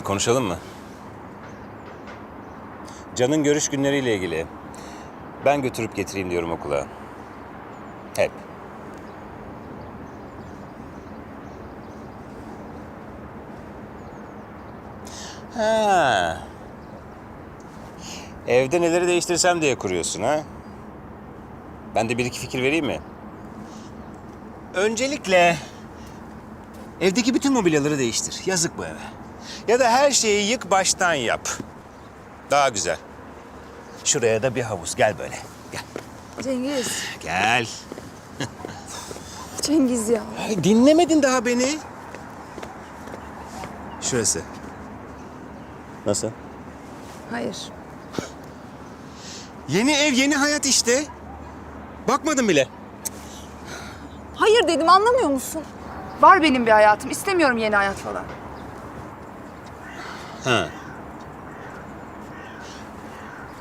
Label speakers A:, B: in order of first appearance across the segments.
A: Bir konuşalım mı? Can'ın görüş günleriyle ilgili. Ben götürüp getireyim diyorum okula. Hep. Ha. Evde neleri değiştirsem diye kuruyorsun ha? Ben de bir iki fikir vereyim mi? Öncelikle evdeki bütün mobilyaları değiştir. Yazık bu eve. Ya da her şeyi yık baştan yap. Daha güzel. Şuraya da bir havuz. Gel böyle. Gel.
B: Cengiz.
A: Gel.
B: Cengiz ya.
A: Ay, dinlemedin daha beni. Şurası. Nasıl?
B: Hayır.
A: Yeni ev, yeni hayat işte. Bakmadın bile.
B: Hayır dedim anlamıyor musun? Var benim bir hayatım. İstemiyorum yeni hayat falan.
A: Ha.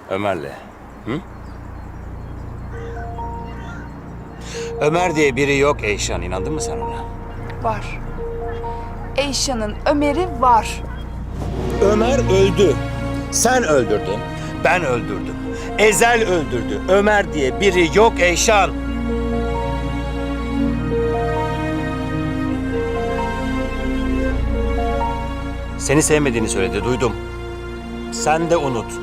A: Ömer'le. Hı? Ömer diye biri yok Eyşan. İnandın mı sen ona?
B: Var. Eyşan'ın Ömer'i var.
A: Ömer öldü. Sen öldürdün. Ben öldürdüm. Ezel öldürdü. Ömer diye biri yok Eyşan. Seni sevmediğini söyledi, duydum. Sen de unut.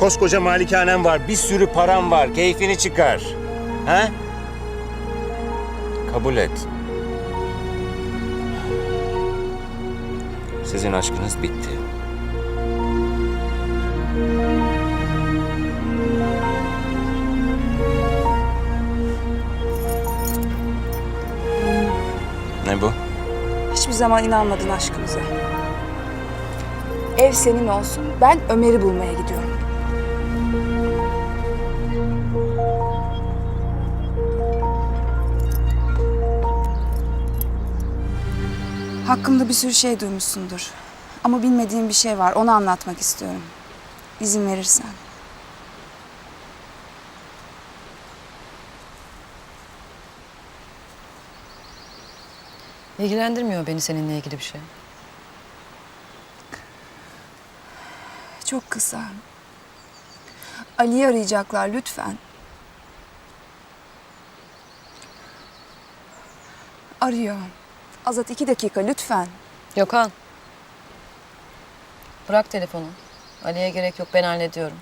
A: Koskoca malikanem var, bir sürü param var, keyfini çıkar. He? Kabul et. Sizin aşkınız bitti.
B: Zaman inanmadın aşkımıza. Ev senin olsun. Ben Ömer'i bulmaya gidiyorum. Hakkımda bir sürü şey duymuşsundur. Ama bilmediğim bir şey var. Onu anlatmak istiyorum. İzin verirsen.
C: İlgilendirmiyor beni seninle ilgili bir şey.
B: Çok kısa. Ali'yi arayacaklar lütfen. Arıyor. Azat iki dakika lütfen.
C: Gökhan. Bırak telefonu. Ali'ye gerek yok ben hallediyorum.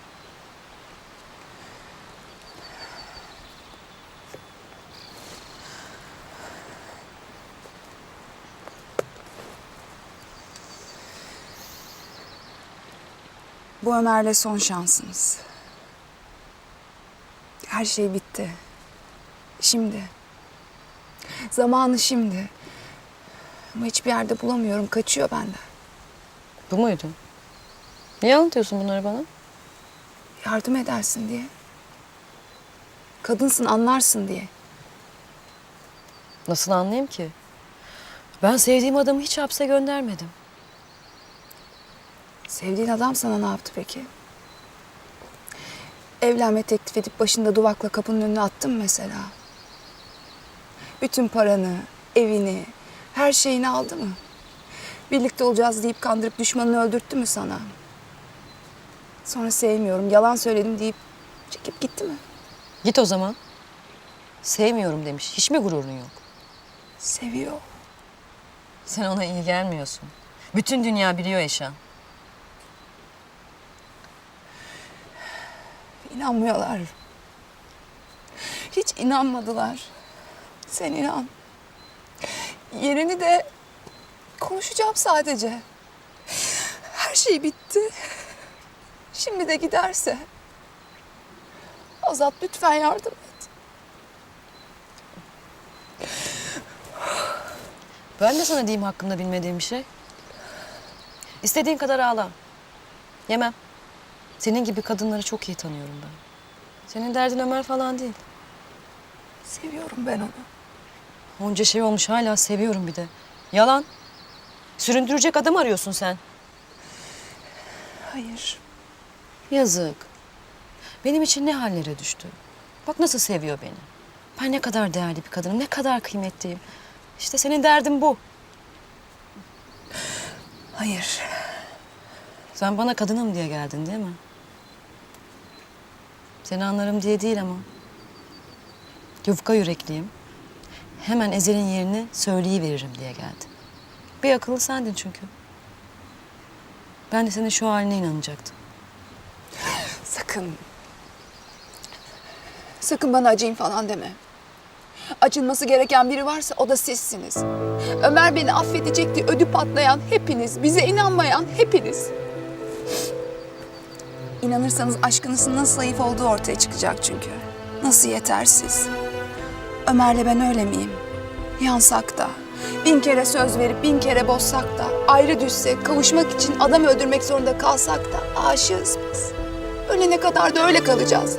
B: Bu Ömer'le son şansınız. Her şey bitti. Şimdi. Zamanı şimdi. Ama hiçbir yerde bulamıyorum. Kaçıyor benden.
C: Bu muydu? Niye anlatıyorsun bunları bana?
B: Yardım edersin diye. Kadınsın anlarsın diye.
C: Nasıl anlayayım ki? Ben sevdiğim adamı hiç hapse göndermedim.
B: Sevdiğin adam sana ne yaptı peki? Evlenme teklif edip başında duvakla kapının önüne attın mesela? Bütün paranı, evini, her şeyini aldı mı? Birlikte olacağız deyip kandırıp düşmanını öldürttü mü sana? Sonra sevmiyorum, yalan söyledim deyip çekip gitti mi?
C: Git o zaman. Sevmiyorum demiş. Hiç mi gururun yok?
B: Seviyor.
C: Sen ona iyi gelmiyorsun. Bütün dünya biliyor Eşan.
B: İnanmıyorlar. Hiç inanmadılar. Sen inan. Yerini de konuşacağım sadece. Her şey bitti. Şimdi de giderse. Azat lütfen yardım et.
C: Ben de sana diyeyim hakkında bilmediğim bir şey. İstediğin kadar ağla. Yemem. Senin gibi kadınları çok iyi tanıyorum ben. Senin derdin Ömer falan değil.
B: Seviyorum ben onu.
C: Onca şey olmuş hala seviyorum bir de. Yalan. Süründürecek adam arıyorsun sen.
B: Hayır.
C: Yazık. Benim için ne hallere düştü. Bak nasıl seviyor beni. Ben ne kadar değerli bir kadınım, ne kadar kıymetliyim. İşte senin derdin bu.
B: Hayır.
C: Sen bana kadınım diye geldin değil mi? Seni anlarım diye değil ama. Yufka yürekliyim. Hemen Ezel'in yerini söyleyiveririm diye geldim. Bir akıllı sendin çünkü. Ben de senin şu haline inanacaktım.
B: Sakın. Sakın bana acıyın falan deme. Acınması gereken biri varsa o da sizsiniz. Ömer beni affedecek diye ödü patlayan hepiniz, bize inanmayan hepiniz. İnanırsanız aşkınızın nasıl zayıf olduğu ortaya çıkacak çünkü. Nasıl yetersiz. Ömer'le ben öyle miyim? Yansak da, bin kere söz verip bin kere bozsak da, ayrı düşsek, kavuşmak için adam öldürmek zorunda kalsak da aşığız biz. Ölene kadar da öyle kalacağız.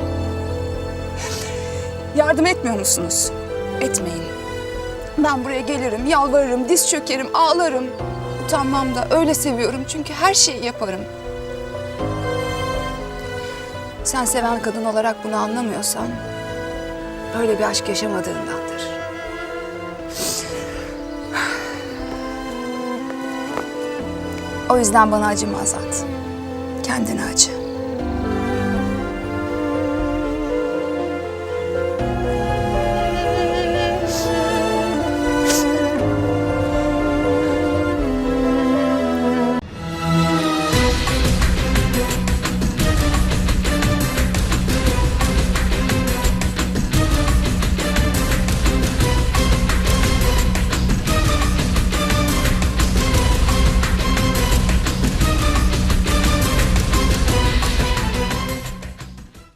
B: Yardım etmiyor musunuz? Etmeyin. Ben buraya gelirim, yalvarırım, diz çökerim, ağlarım. Utanmam da öyle seviyorum çünkü her şeyi yaparım. Sen seven kadın olarak bunu anlamıyorsan böyle bir aşk yaşamadığındandır. O yüzden bana acıma Azat. Kendine acı.